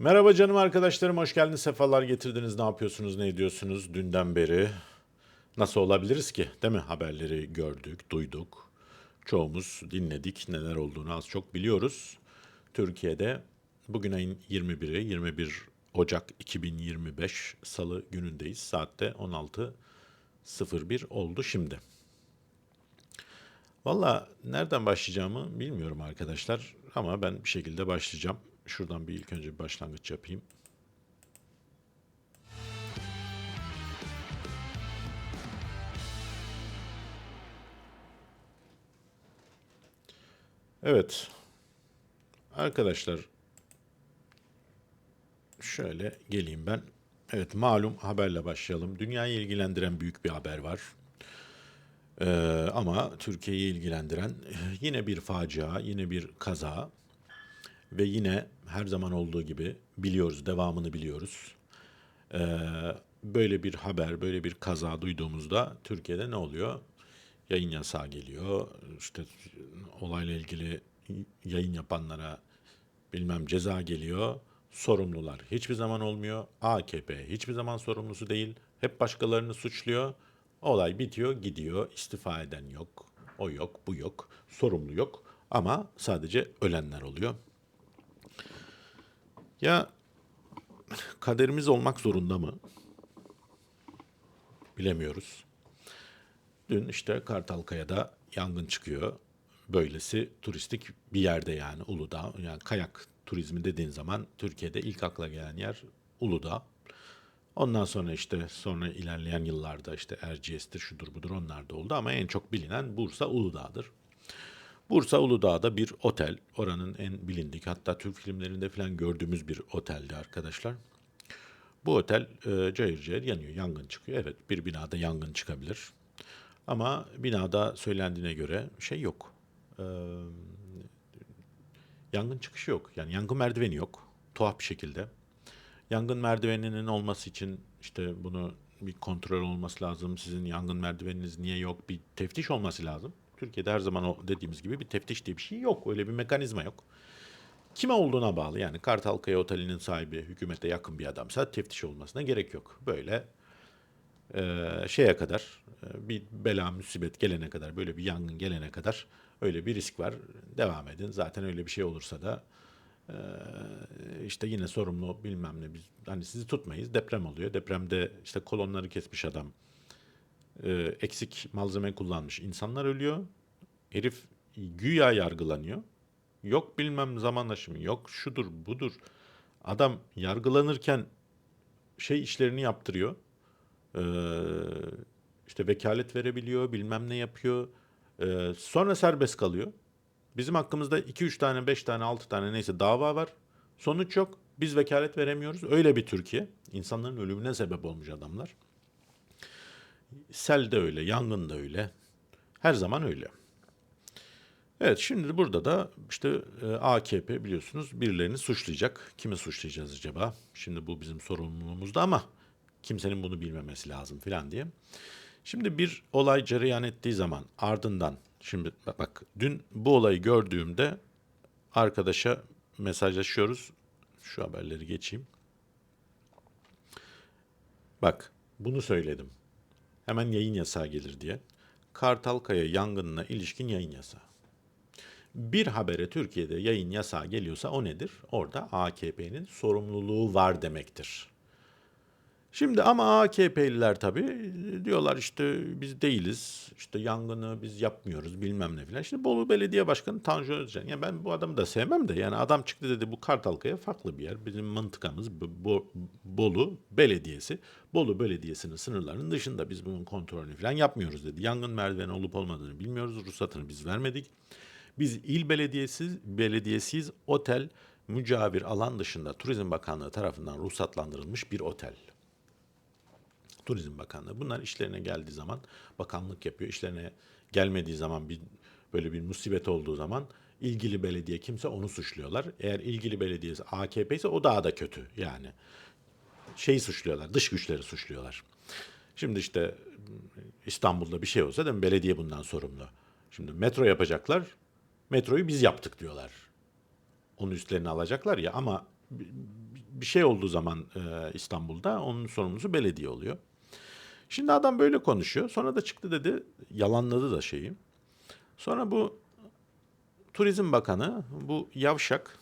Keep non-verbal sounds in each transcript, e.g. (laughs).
Merhaba canım arkadaşlarım, hoş geldiniz, sefalar getirdiniz. Ne yapıyorsunuz, ne ediyorsunuz dünden beri? Nasıl olabiliriz ki? Değil mi? Haberleri gördük, duyduk. Çoğumuz dinledik, neler olduğunu az çok biliyoruz. Türkiye'de bugün ayın 21'i, 21 Ocak 2025 Salı günündeyiz. Saatte 16.01 oldu şimdi. Valla nereden başlayacağımı bilmiyorum arkadaşlar ama ben bir şekilde başlayacağım. Şuradan bir ilk önce bir başlangıç yapayım. Evet. Arkadaşlar şöyle geleyim ben. Evet malum haberle başlayalım. Dünyayı ilgilendiren büyük bir haber var. Ee, ama Türkiye'yi ilgilendiren yine bir facia, yine bir kaza ve yine her zaman olduğu gibi biliyoruz, devamını biliyoruz. Ee, böyle bir haber, böyle bir kaza duyduğumuzda Türkiye'de ne oluyor? Yayın yasağı geliyor. İşte olayla ilgili yayın yapanlara bilmem ceza geliyor. Sorumlular hiçbir zaman olmuyor. AKP hiçbir zaman sorumlusu değil. Hep başkalarını suçluyor. Olay bitiyor, gidiyor. İstifa eden yok. O yok, bu yok. Sorumlu yok. Ama sadece ölenler oluyor. Ya kaderimiz olmak zorunda mı? Bilemiyoruz. Dün işte Kartalkaya'da yangın çıkıyor. Böylesi turistik bir yerde yani Uludağ. Yani kayak turizmi dediğin zaman Türkiye'de ilk akla gelen yer Uludağ. Ondan sonra işte sonra ilerleyen yıllarda işte Erciyes'tir şudur budur onlar da oldu ama en çok bilinen Bursa Uludağ'dır. Bursa Uludağ'da bir otel. Oranın en bilindik hatta Türk filmlerinde falan gördüğümüz bir oteldi arkadaşlar. Bu otel e, cayır cayır yanıyor, yangın çıkıyor. Evet bir binada yangın çıkabilir. Ama binada söylendiğine göre şey yok. Ee, yangın çıkışı yok. Yani yangın merdiveni yok. Tuhaf bir şekilde. Yangın merdiveninin olması için işte bunu bir kontrol olması lazım. Sizin yangın merdiveniniz niye yok? Bir teftiş olması lazım. Türkiye'de her zaman o dediğimiz gibi bir teftiş diye bir şey yok. Öyle bir mekanizma yok. Kime olduğuna bağlı. Yani Kartalkaya Oteli'nin sahibi hükümete yakın bir adamsa teftiş olmasına gerek yok. Böyle e, şeye kadar e, bir bela musibet gelene kadar böyle bir yangın gelene kadar öyle bir risk var. Devam edin. Zaten öyle bir şey olursa da e, işte yine sorumlu bilmem ne biz hani sizi tutmayız. Deprem oluyor. Depremde işte kolonları kesmiş adam e, eksik malzeme kullanmış. insanlar ölüyor. Herif güya yargılanıyor. Yok bilmem zaman aşımı, yok şudur budur. Adam yargılanırken şey işlerini yaptırıyor. Ee, işte vekalet verebiliyor, bilmem ne yapıyor. Ee, sonra serbest kalıyor. Bizim hakkımızda 2-3 tane, 5 tane, 6 tane neyse dava var. Sonuç yok. Biz vekalet veremiyoruz. Öyle bir Türkiye. İnsanların ölümüne sebep olmuş adamlar. Sel de öyle, yangın da öyle. Her zaman öyle. Evet şimdi burada da işte e, AKP biliyorsunuz birilerini suçlayacak. Kimi suçlayacağız acaba? Şimdi bu bizim sorumluluğumuzda ama kimsenin bunu bilmemesi lazım filan diye. Şimdi bir olay cereyan ettiği zaman ardından şimdi bak, bak dün bu olayı gördüğümde arkadaşa mesajlaşıyoruz. Şu haberleri geçeyim. Bak bunu söyledim. Hemen yayın yasağı gelir diye. Kartalkaya yangınına ilişkin yayın yasağı. Bir habere Türkiye'de yayın yasağı geliyorsa o nedir? Orada AKP'nin sorumluluğu var demektir. Şimdi ama AKP'liler tabii diyorlar işte biz değiliz, işte yangını biz yapmıyoruz bilmem ne filan. İşte Bolu Belediye Başkanı Tanju Özcan. Yani ben bu adamı da sevmem de yani adam çıktı dedi bu Kartalkaya farklı bir yer. Bizim mıntıkamız Bo- Bolu Belediyesi. Bolu Belediyesi'nin sınırlarının dışında biz bunun kontrolünü falan yapmıyoruz dedi. Yangın merdiveni olup olmadığını bilmiyoruz. Ruhsatını biz vermedik. Biz il belediyesiz, belediyesiz otel mücavir alan dışında Turizm Bakanlığı tarafından ruhsatlandırılmış bir otel. Turizm Bakanlığı. Bunlar işlerine geldiği zaman bakanlık yapıyor. İşlerine gelmediği zaman bir böyle bir musibet olduğu zaman ilgili belediye kimse onu suçluyorlar. Eğer ilgili belediyesi AKP ise o daha da kötü yani. Şeyi suçluyorlar, dış güçleri suçluyorlar. Şimdi işte İstanbul'da bir şey olsa mi? Belediye bundan sorumlu. Şimdi metro yapacaklar. Metroyu biz yaptık diyorlar. Onun üstlerini alacaklar ya ama bir şey olduğu zaman e, İstanbul'da onun sorumlusu belediye oluyor. Şimdi adam böyle konuşuyor. Sonra da çıktı dedi, yalanladı da şeyi. Sonra bu Turizm Bakanı, bu yavşak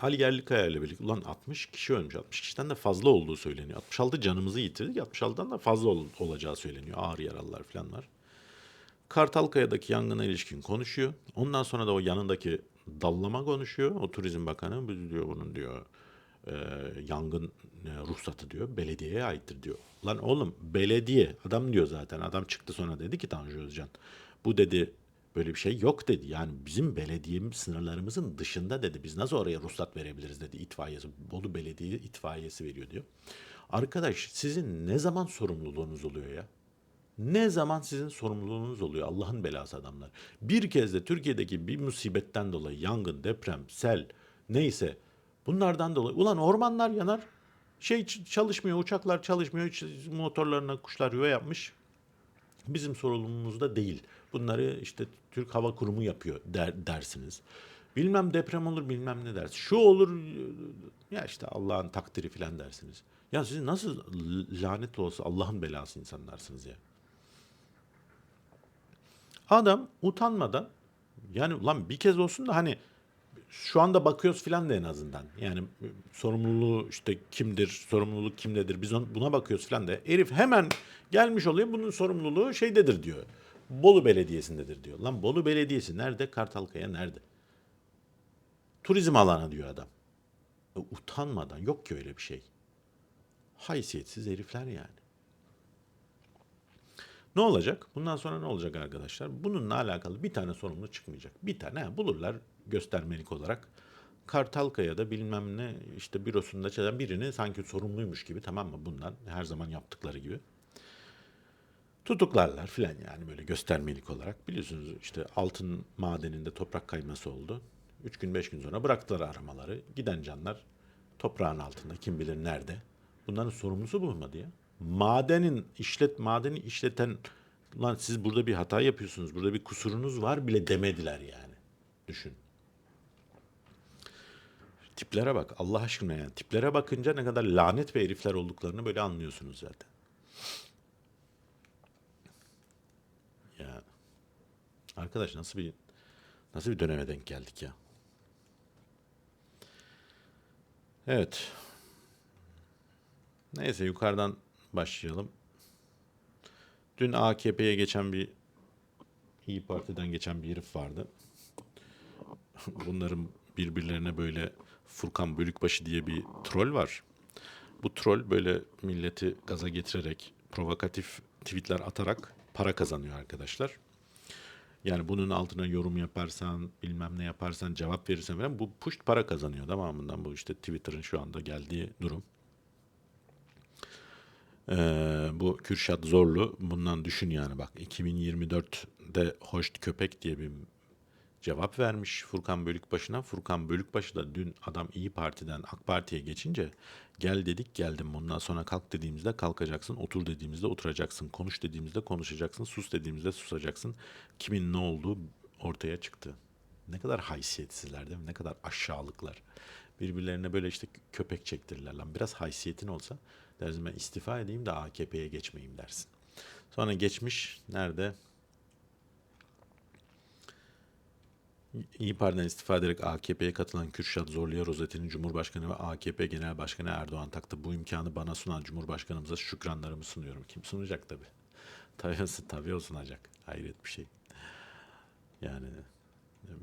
Ali Yerlikaya ile birlikte ulan 60 kişi ölmüş. 60 kişiden de fazla olduğu söyleniyor. 66 canımızı yitirdik. 66'dan da fazla ol- olacağı söyleniyor. Ağır yaralılar falan var. Kartalkaya'daki yangına ilişkin konuşuyor. Ondan sonra da o yanındaki dallama konuşuyor. O Turizm Bakanı "Biz diyor bunun diyor e, yangın e, ruhsatı diyor belediyeye aittir diyor. Lan oğlum belediye adam diyor zaten. Adam çıktı sonra dedi ki Tanju Özcan. Bu dedi böyle bir şey yok dedi. Yani bizim belediye sınırlarımızın dışında dedi. Biz nasıl oraya ruhsat verebiliriz dedi itfaiyesi. Bolu Belediye itfaiyesi veriyor diyor. Arkadaş sizin ne zaman sorumluluğunuz oluyor ya? Ne zaman sizin sorumluluğunuz oluyor Allah'ın belası adamlar. Bir kez de Türkiye'deki bir musibetten dolayı yangın, deprem, sel neyse bunlardan dolayı ulan ormanlar yanar. Şey çalışmıyor, uçaklar çalışmıyor, motorlarına kuşlar yuva yapmış. Bizim sorumluluğumuz da değil. Bunları işte Türk Hava Kurumu yapıyor der, dersiniz. Bilmem deprem olur bilmem ne ders. Şu olur ya işte Allah'ın takdiri filan dersiniz. Ya siz nasıl l- lanetli olsa Allah'ın belası insanlarsınız ya. Adam utanmadan yani ulan bir kez olsun da hani şu anda bakıyoruz filan da en azından. Yani sorumluluğu işte kimdir, sorumluluk kimdedir biz on- buna bakıyoruz filan da. Herif hemen gelmiş oluyor bunun sorumluluğu şeydedir diyor. Bolu Belediyesi'ndedir diyor. Lan Bolu Belediyesi nerede? Kartalkaya nerede? Turizm alanı diyor adam. E, utanmadan yok ki öyle bir şey. Haysiyetsiz herifler yani. Ne olacak? Bundan sonra ne olacak arkadaşlar? Bununla alakalı bir tane sorumlu çıkmayacak. Bir tane bulurlar göstermelik olarak. Kartalkaya'da bilmem ne işte bürosunda çalışan birini sanki sorumluymuş gibi tamam mı bundan her zaman yaptıkları gibi. Tutuklarlar filan yani böyle göstermelik olarak. Biliyorsunuz işte altın madeninde toprak kayması oldu. Üç gün beş gün sonra bıraktılar aramaları. Giden canlar toprağın altında kim bilir nerede. Bunların sorumlusu bulunmadı ya. Madenin işlet madeni işleten lan siz burada bir hata yapıyorsunuz. Burada bir kusurunuz var bile demediler yani. Düşün. Tiplere bak Allah aşkına yani. Tiplere bakınca ne kadar lanet ve herifler olduklarını böyle anlıyorsunuz zaten. Ya arkadaş nasıl bir nasıl bir döneme denk geldik ya? Evet. Neyse yukarıdan başlayalım. Dün AKP'ye geçen bir İyi Parti'den geçen bir herif vardı. (laughs) Bunların birbirlerine böyle Furkan Bölükbaşı diye bir troll var. Bu troll böyle milleti gaza getirerek provokatif tweetler atarak para kazanıyor arkadaşlar. Yani bunun altına yorum yaparsan, bilmem ne yaparsan, cevap verirsen falan bu puşt para kazanıyor tamamından bu işte Twitter'ın şu anda geldiği durum. Ee, bu Kürşat Zorlu bundan düşün yani bak 2024'de Hoşt Köpek diye bir cevap vermiş Furkan Bölükbaşı'na. Furkan Bölükbaşı da dün adam İyi Parti'den AK Parti'ye geçince gel dedik geldim bundan sonra kalk dediğimizde kalkacaksın, otur dediğimizde oturacaksın, konuş dediğimizde konuşacaksın, sus dediğimizde susacaksın. Kimin ne olduğu ortaya çıktı. Ne kadar haysiyetsizler değil mi? Ne kadar aşağılıklar. Birbirlerine böyle işte köpek çektirirler lan. Biraz haysiyetin olsa dersin ben istifa edeyim de AKP'ye geçmeyeyim dersin. Sonra geçmiş nerede? İyi Parti'den istifa ederek AKP'ye katılan Kürşat Zorlu'ya rozetinin Cumhurbaşkanı ve AKP Genel Başkanı Erdoğan taktı. Bu imkanı bana sunan Cumhurbaşkanımıza şükranlarımı sunuyorum. Kim sunacak tabii. (laughs) Tabii, tabii o sunacak. Hayret bir şey. Yani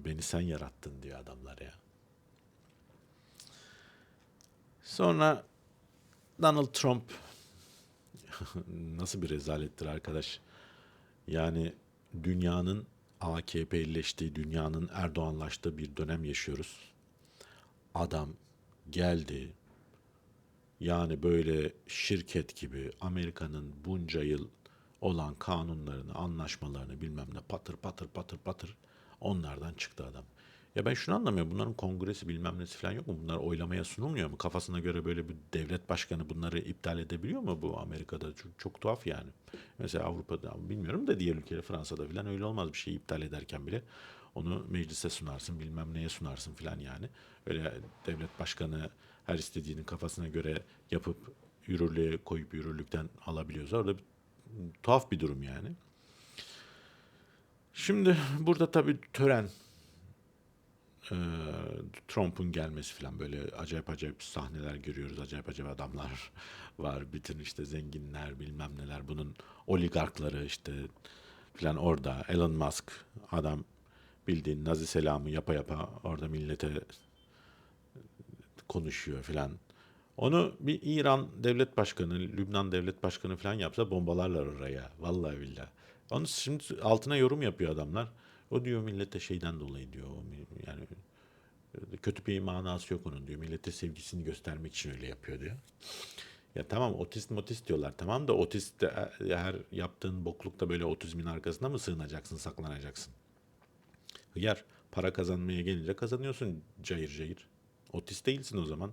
beni sen yarattın diyor adamlar ya. Sonra Donald Trump (laughs) nasıl bir rezalettir arkadaş. Yani dünyanın AKP'leştiği, dünyanın Erdoğanlaştığı bir dönem yaşıyoruz. Adam geldi. Yani böyle şirket gibi Amerika'nın bunca yıl olan kanunlarını, anlaşmalarını bilmem ne patır patır patır patır onlardan çıktı adam. Ya ben şunu anlamıyorum. Bunların kongresi bilmem nesi falan yok mu? Bunlar oylamaya sunulmuyor mu? Kafasına göre böyle bir devlet başkanı bunları iptal edebiliyor mu bu Amerika'da? Çok, çok tuhaf yani. Mesela Avrupa'da bilmiyorum da diğer ülkeler Fransa'da falan öyle olmaz bir şey iptal ederken bile. Onu meclise sunarsın, bilmem neye sunarsın filan yani. Öyle devlet başkanı her istediğinin kafasına göre yapıp yürürlüğe koyup yürürlükten alabiliyorsa orada bir, tuhaf bir durum yani. Şimdi burada tabii tören e, Trump'un gelmesi falan böyle acayip acayip sahneler görüyoruz. Acayip acayip adamlar (laughs) var. Bütün işte zenginler bilmem neler. Bunun oligarkları işte falan orada. Elon Musk adam bildiğin Nazi selamı yapa yapa orada millete konuşuyor filan. Onu bir İran devlet başkanı, Lübnan devlet başkanı falan yapsa bombalarlar oraya. Vallahi billahi. Onu şimdi altına yorum yapıyor adamlar. O diyor millete şeyden dolayı diyor. Yani kötü bir manası yok onun diyor. Millete sevgisini göstermek için öyle yapıyor diyor. Ya tamam otist motist diyorlar tamam da otist de e, her yaptığın boklukta böyle otizmin arkasına mı sığınacaksın saklanacaksın? Hıyar para kazanmaya gelince kazanıyorsun cayır cayır. Otist değilsin o zaman.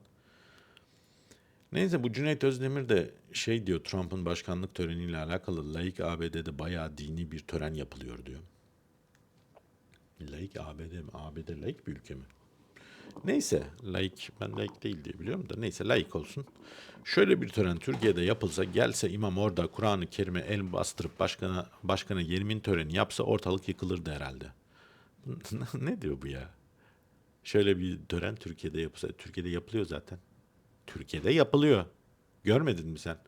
Neyse bu Cüneyt Özdemir de şey diyor Trump'ın başkanlık töreniyle alakalı laik ABD'de bayağı dini bir tören yapılıyor diyor. Laik ABD mi? ABD laik bir ülke mi? Neyse laik ben laik değil diye biliyorum da neyse laik olsun. Şöyle bir tören Türkiye'de yapılsa gelse imam orada Kur'an-ı Kerim'e el bastırıp başkana başkana yemin töreni yapsa ortalık yıkılırdı herhalde. (laughs) ne diyor bu ya? Şöyle bir tören Türkiye'de yapılsa Türkiye'de yapılıyor zaten. Türkiye'de yapılıyor. Görmedin mi sen?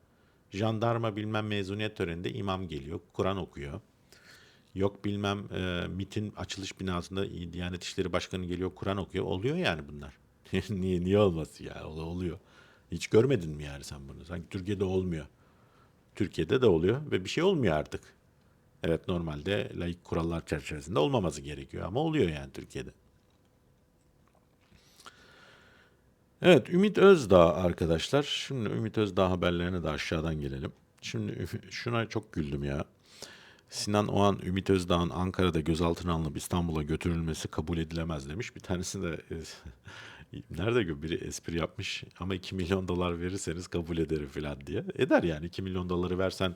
Jandarma bilmem mezuniyet töreninde imam geliyor, Kur'an okuyor. Yok bilmem e, MIT'in açılış binasında Diyanet İşleri Başkanı geliyor, Kur'an okuyor. Oluyor yani bunlar. (laughs) niye niye olması ya? Oluyor. Hiç görmedin mi yani sen bunu? Sanki Türkiye'de olmuyor. Türkiye'de de oluyor ve bir şey olmuyor artık. Evet normalde laik kurallar çerçevesinde olmaması gerekiyor ama oluyor yani Türkiye'de. Evet Ümit Özdağ arkadaşlar. Şimdi Ümit Özdağ haberlerine de aşağıdan gelelim. Şimdi (laughs) şuna çok güldüm ya. Sinan Oğan, Ümit Özdağ'ın Ankara'da gözaltına alınıp İstanbul'a götürülmesi kabul edilemez demiş. Bir tanesi de e, (laughs) nerede biri espri yapmış ama 2 milyon dolar verirseniz kabul ederim falan diye. Eder yani 2 milyon doları versen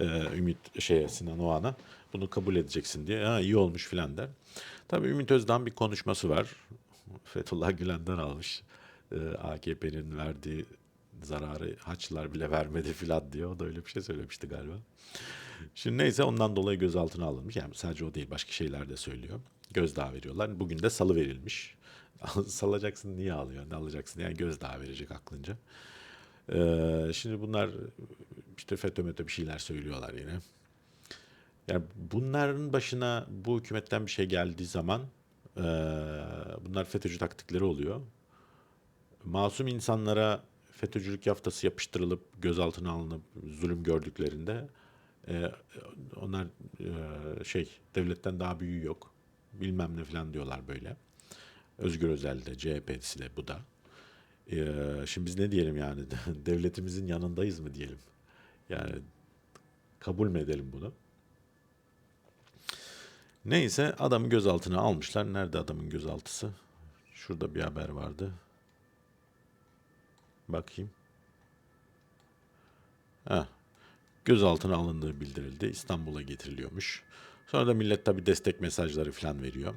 e, Ümit şeye Sinan Oğan'a bunu kabul edeceksin diye. Ha, iyi olmuş filan der. Tabii Ümit Özdağ'ın bir konuşması var. Fethullah Gülen'den almış. E, AKP'nin verdiği zararı haçlar bile vermedi filan diyor. O da öyle bir şey söylemişti galiba. Şimdi neyse ondan dolayı gözaltına alınmış. Yani sadece o değil başka şeyler de söylüyor. Gözdağı veriyorlar. Bugün de salı verilmiş. (laughs) Salacaksın niye alıyor? Ne alacaksın? Yani gözdağı verecek aklınca. Ee, şimdi bunlar işte FETÖ METÖ bir şeyler söylüyorlar yine. Yani bunların başına bu hükümetten bir şey geldiği zaman eee, bunlar FETÖ'cü taktikleri oluyor. Masum insanlara FETÖ'cülük yaftası yapıştırılıp gözaltına alınıp zulüm gördüklerinde e, onlar e, şey devletten daha büyüğü yok. Bilmem ne falan diyorlar böyle. Özgür Özel de CHP'si de bu da. E, şimdi biz ne diyelim yani (laughs) devletimizin yanındayız mı diyelim. Yani kabul mü edelim bunu? Neyse adamı gözaltına almışlar. Nerede adamın gözaltısı? Şurada bir haber vardı. Bakayım. Heh, gözaltına alındığı bildirildi. İstanbul'a getiriliyormuş. Sonra da millet tabii destek mesajları falan veriyor.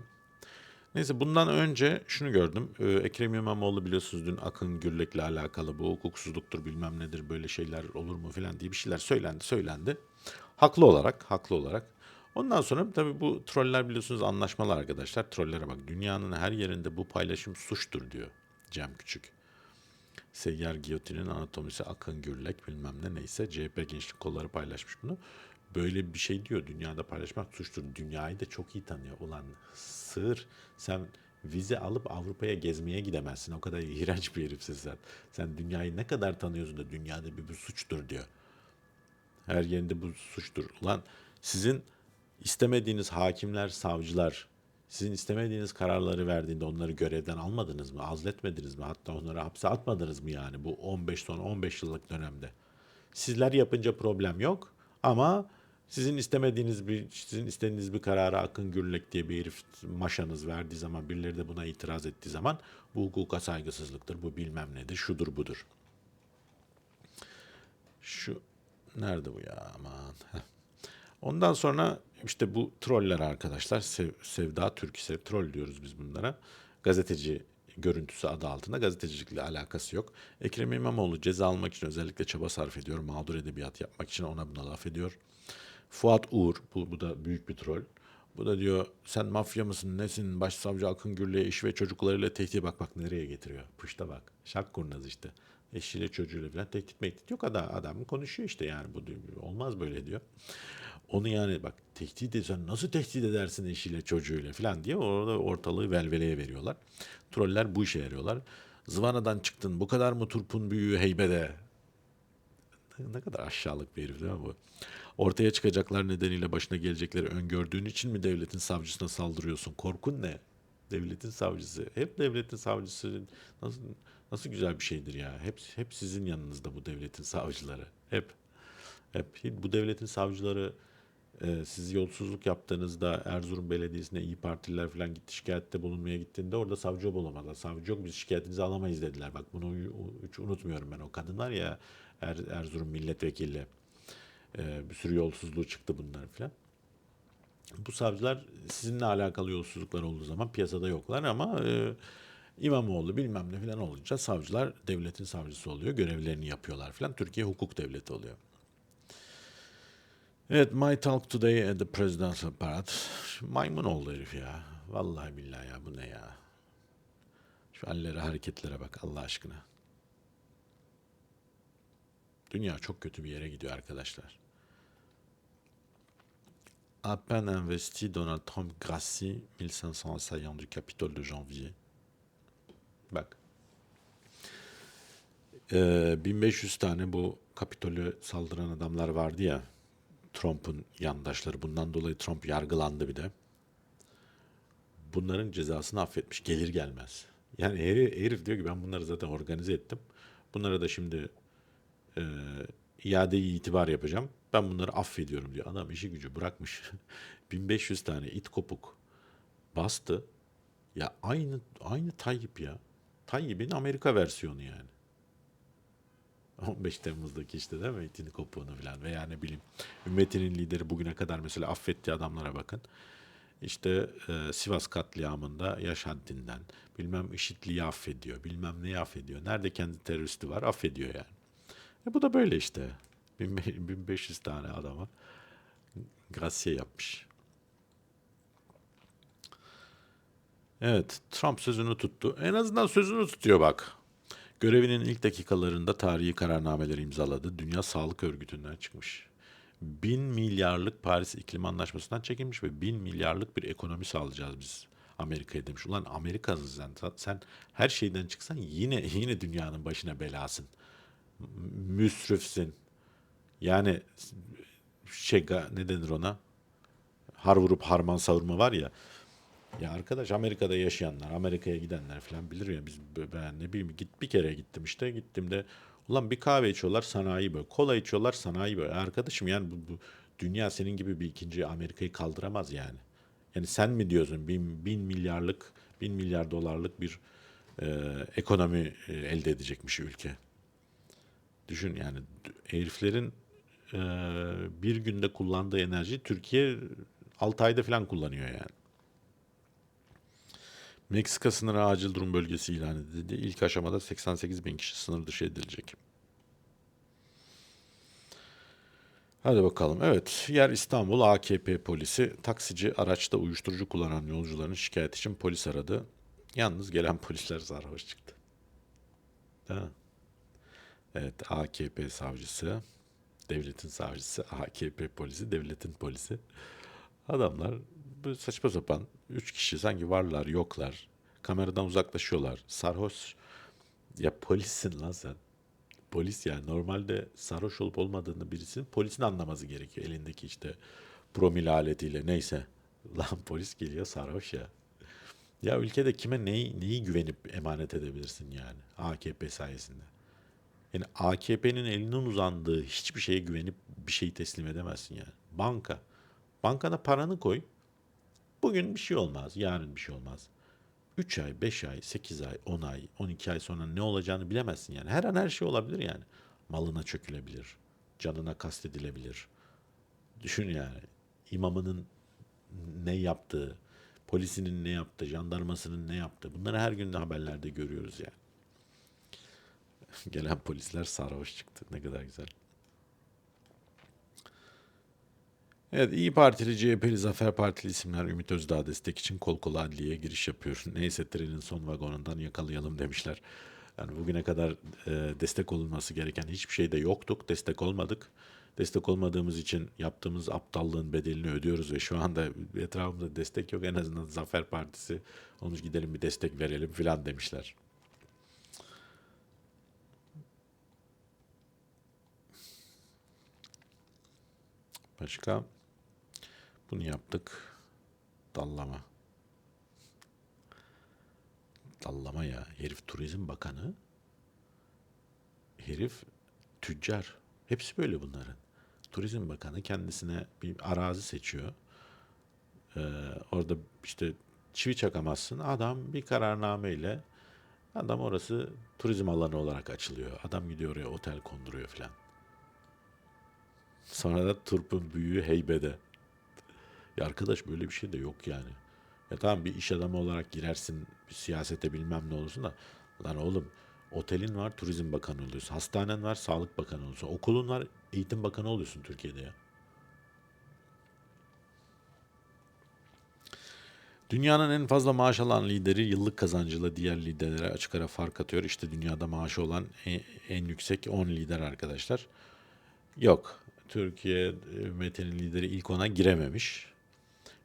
Neyse bundan önce şunu gördüm. Ee, Ekrem İmamoğlu biliyorsunuz dün Akın Gürlek'le alakalı bu hukuksuzluktur bilmem nedir böyle şeyler olur mu falan diye bir şeyler söylendi söylendi. Haklı olarak haklı olarak. Ondan sonra tabii bu troller biliyorsunuz anlaşmalı arkadaşlar. Trollere bak dünyanın her yerinde bu paylaşım suçtur diyor Cem Küçük. Seyyar Giyotin'in anatomisi Akın Gürlek bilmem ne neyse CHP Gençlik Kolları paylaşmış bunu. Böyle bir şey diyor dünyada paylaşmak suçtur. Dünyayı da çok iyi tanıyor. Ulan sığır sen vize alıp Avrupa'ya gezmeye gidemezsin. O kadar iğrenç bir herifsin sen. Sen dünyayı ne kadar tanıyorsun da dünyada bir bu suçtur diyor. Her yerinde bu suçtur. Ulan sizin istemediğiniz hakimler, savcılar, sizin istemediğiniz kararları verdiğinde onları görevden almadınız mı? Azletmediniz mi? Hatta onları hapse atmadınız mı yani bu 15 son 15 yıllık dönemde? Sizler yapınca problem yok ama sizin istemediğiniz bir sizin istediğiniz bir kararı Akın Gürlek diye bir herif maşanız verdiği zaman birileri de buna itiraz ettiği zaman bu hukuka saygısızlıktır, bu bilmem nedir, şudur budur. Şu nerede bu ya aman. Ondan sonra işte bu troller arkadaşlar, Sev- Sevda Türkise troll diyoruz biz bunlara. Gazeteci görüntüsü adı altında gazetecilikle alakası yok. Ekrem İmamoğlu ceza almak için özellikle çaba sarf ediyor. Mağdur edebiyat yapmak için ona buna laf ediyor. Fuat Uğur, bu, bu da büyük bir troll. Bu da diyor sen mafya mısın nesin başsavcı Akın Gürlü'ye eşi ve çocuklarıyla tehdit bak bak nereye getiriyor. Pışta bak şak kurnaz işte. Eşiyle çocuğuyla falan tehdit mehdit yok adam, adam konuşuyor işte yani bu olmaz böyle diyor. Onu yani bak tehdit ediyorsan nasıl tehdit edersin eşiyle çocuğuyla falan diye orada ortalığı velveleye veriyorlar. Troller bu işe yarıyorlar. Zıvanadan çıktın bu kadar mı turpun büyüğü heybede ne kadar aşağılık bir herif değil mi bu? Ortaya çıkacaklar nedeniyle başına gelecekleri öngördüğün için mi devletin savcısına saldırıyorsun? Korkun ne? Devletin savcısı. Hep devletin savcısı nasıl nasıl güzel bir şeydir ya. Hep hep sizin yanınızda bu devletin savcıları. Hep hep bu devletin savcıları e, siz yolsuzluk yaptığınızda Erzurum Belediyesi'ne iyi Partililer falan gitti şikayette bulunmaya gittiğinde orada savcı bulamadılar. Savcı yok biz şikayetinizi alamayız dediler. Bak bunu hiç unutmuyorum ben. O kadın var ya er, Erzurum milletvekili. E, bir sürü yolsuzluğu çıktı bunlar falan. Bu savcılar sizinle alakalı yolsuzluklar olduğu zaman piyasada yoklar ama e, İmamoğlu bilmem ne falan olunca savcılar devletin savcısı oluyor. Görevlerini yapıyorlar falan. Türkiye hukuk devleti oluyor. Evet, My Talk Today at the Presidential Parade. Maymun oldu herif ya. Vallahi billahi ya bu ne ya. Şu hallere hareketlere bak Allah aşkına. Dünya çok kötü bir yere gidiyor arkadaşlar. À peine investi, Donald Trump gracie 1500 assaillants du Capitole de janvier. Bak. Ee, 1500 tane bu Kapitol'ü saldıran adamlar vardı ya. Trump'un yandaşları. Bundan dolayı Trump yargılandı bir de. Bunların cezasını affetmiş gelir gelmez. Yani herif, herif diyor ki ben bunları zaten organize ettim. Bunlara da şimdi e, iadeyi itibar yapacağım. Ben bunları affediyorum diyor. Adam işi gücü bırakmış. (laughs) 1500 tane it kopuk bastı. Ya aynı aynı Tayyip ya. Tayyip'in Amerika versiyonu yani. 15 Temmuz'daki işte değil mi? İtini kopuğunu falan veya ne bileyim ümmetinin lideri bugüne kadar mesela affettiği adamlara bakın. İşte e, Sivas katliamında Yaşantin'den bilmem IŞİD'liyi affediyor, bilmem neyi affediyor. Nerede kendi teröristi var affediyor yani. E bu da böyle işte. 1500 tane adama graciye yapmış. Evet, Trump sözünü tuttu. En azından sözünü tutuyor bak. Görevinin ilk dakikalarında tarihi kararnameleri imzaladı. Dünya Sağlık Örgütü'nden çıkmış. Bin milyarlık Paris İklim Anlaşması'ndan çekilmiş ve bin milyarlık bir ekonomi sağlayacağız biz Amerika'ya demiş. Ulan Amerika'sın sen. Sen her şeyden çıksan yine yine dünyanın başına belasın. Müsrifsin. Yani şey ne denir ona? Har vurup harman savurma var ya. Ya arkadaş Amerika'da yaşayanlar, Amerika'ya gidenler falan bilir ya biz ben ne bileyim git bir kere gittim işte gittim de ulan bir kahve içiyorlar sanayi böyle, kola içiyorlar sanayi böyle. Arkadaşım yani bu, bu dünya senin gibi bir ikinci Amerika'yı kaldıramaz yani. Yani sen mi diyorsun bin, bin milyarlık, bin milyar dolarlık bir e, ekonomi e, elde edecekmiş ülke. Düşün yani heriflerin e, bir günde kullandığı enerji Türkiye 6 ayda falan kullanıyor yani. Meksika sınırı acil durum bölgesi ilan edildi. İlk aşamada 88 bin kişi sınır dışı edilecek. Hadi bakalım. Evet, yer İstanbul AKP polisi taksici araçta uyuşturucu kullanan yolcuların şikayet için polis aradı. Yalnız gelen polisler sarhoş çıktı. Değil mi? Evet, AKP savcısı, devletin savcısı, AKP polisi, devletin polisi. Adamlar bu saçma sapan üç kişi sanki varlar yoklar. Kameradan uzaklaşıyorlar. Sarhoş. Ya polissin lan sen. Polis yani normalde sarhoş olup olmadığını birisinin polisin anlaması gerekiyor. Elindeki işte promil aletiyle neyse. (laughs) Lan polis geliyor sarhoş ya. Ya ülkede kime neyi, neyi güvenip emanet edebilirsin yani AKP sayesinde. Yani AKP'nin elinin uzandığı hiçbir şeye güvenip bir şeyi teslim edemezsin yani. Banka. Bankana paranı koy. Bugün bir şey olmaz, yarın bir şey olmaz. 3 ay, 5 ay, 8 ay, 10 ay, 12 ay sonra ne olacağını bilemezsin yani. Her an her şey olabilir yani. Malına çökülebilir, canına kastedilebilir. Düşün yani. İmamının ne yaptığı, polisinin ne yaptığı, jandarmasının ne yaptığı. Bunları her gün de haberlerde görüyoruz yani. (laughs) Gelen polisler sarhoş çıktı. Ne kadar güzel. Evet İyi Partili, CHP'li, Zafer Partili isimler Ümit Özdağ destek için kol kola adliyeye giriş yapıyor. (laughs) Neyse trenin son vagonundan yakalayalım demişler. Yani bugüne kadar e, destek olunması gereken hiçbir şeyde yoktuk. Destek olmadık. Destek olmadığımız için yaptığımız aptallığın bedelini ödüyoruz ve şu anda etrafımızda destek yok. En azından Zafer Partisi olmuş gidelim bir destek verelim filan demişler. Başka? Bunu yaptık. Dallama. Dallama ya. Herif Turizm Bakanı. Herif tüccar. Hepsi böyle bunların. Turizm Bakanı kendisine bir arazi seçiyor. Ee, orada işte çivi çakamazsın. Adam bir kararnameyle adam orası turizm alanı olarak açılıyor. Adam gidiyor oraya otel konduruyor filan. Sonra da turpun büyüğü heybede. Ya arkadaş böyle bir şey de yok yani. Ya tamam bir iş adamı olarak girersin siyasete bilmem ne olursun da lan oğlum otelin var turizm bakanı oluyorsun. Hastanen var sağlık bakanı oluyorsun. Okulun var eğitim bakanı oluyorsun Türkiye'de ya. Dünyanın en fazla maaş alan lideri yıllık kazancıyla diğer liderlere açık ara fark atıyor. İşte dünyada maaşı olan en, yüksek 10 lider arkadaşlar. Yok. Türkiye ümmetinin lideri ilk ona girememiş.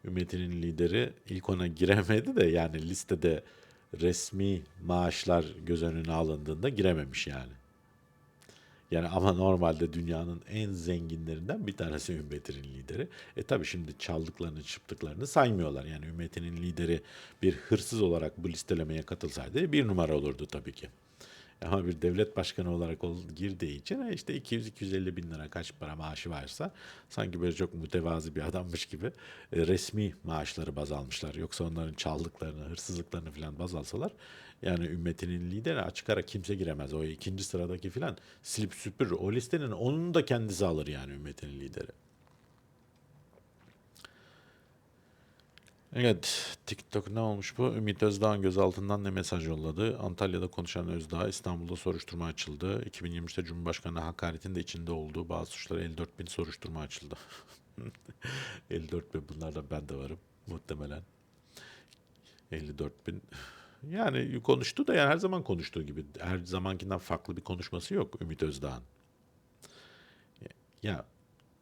Ümmetinin lideri ilk ona giremedi de yani listede resmi maaşlar göz önüne alındığında girememiş yani. Yani ama normalde dünyanın en zenginlerinden bir tanesi ümmetinin lideri. E tabi şimdi çaldıklarını çıptıklarını saymıyorlar. Yani ümmetinin lideri bir hırsız olarak bu listelemeye katılsaydı bir numara olurdu tabii ki. Ama bir devlet başkanı olarak ol, girdiği için e, işte 200-250 bin lira kaç para maaşı varsa sanki böyle çok mütevazi bir adammış gibi e, resmi maaşları baz almışlar. Yoksa onların çaldıklarını, hırsızlıklarını falan baz alsalar yani ümmetinin lideri açık ara kimse giremez. O ikinci sıradaki falan silip süpürür. O listenin onun da kendisi alır yani ümmetinin lideri. Evet, TikTok ne olmuş bu? Ümit Özdağ'ın gözaltından ne mesaj yolladı? Antalya'da konuşan Özdağ, İstanbul'da soruşturma açıldı. 2023'te Cumhurbaşkanı hakaretin de içinde olduğu bazı suçlara 54 bin soruşturma açıldı. (laughs) 54 bin bunlardan ben de varım muhtemelen. 54 bin. Yani konuştu da yani her zaman konuştuğu gibi. Her zamankinden farklı bir konuşması yok Ümit Özdağ'ın. Ya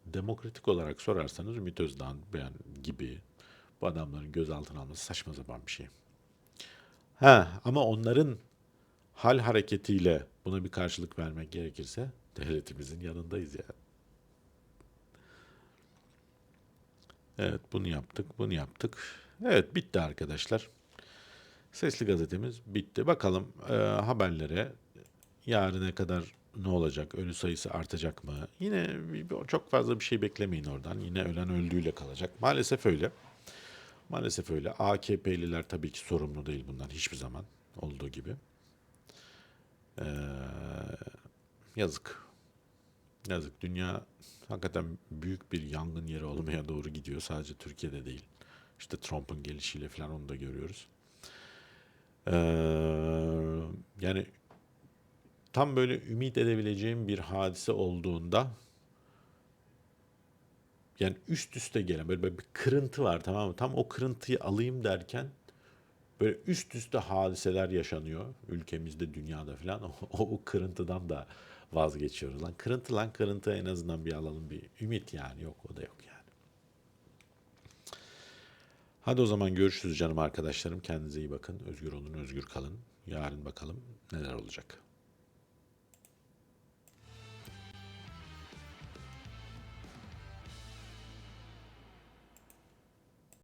demokratik olarak sorarsanız Ümit Özdağ'ın yani gibi bu adamların gözaltına alması saçma sapan bir şey. Ha ama onların hal hareketiyle buna bir karşılık vermek gerekirse devletimizin yanındayız ya. Evet bunu yaptık, bunu yaptık. Evet bitti arkadaşlar. Sesli gazetemiz bitti. Bakalım e, haberlere yarına kadar ne olacak? Ölü sayısı artacak mı? Yine çok fazla bir şey beklemeyin oradan. Yine ölen öldüğüyle kalacak. Maalesef öyle. Maalesef öyle. AKP'liler tabii ki sorumlu değil bundan hiçbir zaman olduğu gibi. Ee, yazık. Yazık. Dünya hakikaten büyük bir yangın yeri olmaya doğru gidiyor. Sadece Türkiye'de değil. İşte Trump'ın gelişiyle falan onu da görüyoruz. Ee, yani tam böyle ümit edebileceğim bir hadise olduğunda yani üst üste gelen böyle, böyle bir kırıntı var tamam mı? Tam o kırıntıyı alayım derken böyle üst üste hadiseler yaşanıyor ülkemizde, dünyada falan. (laughs) O, o kırıntıdan da vazgeçiyoruz. Lan kırıntı lan kırıntı en azından bir alalım bir ümit yani yok o da yok yani. Hadi o zaman görüşürüz canım arkadaşlarım. Kendinize iyi bakın. Özgür olun, özgür kalın. Yarın bakalım neler olacak.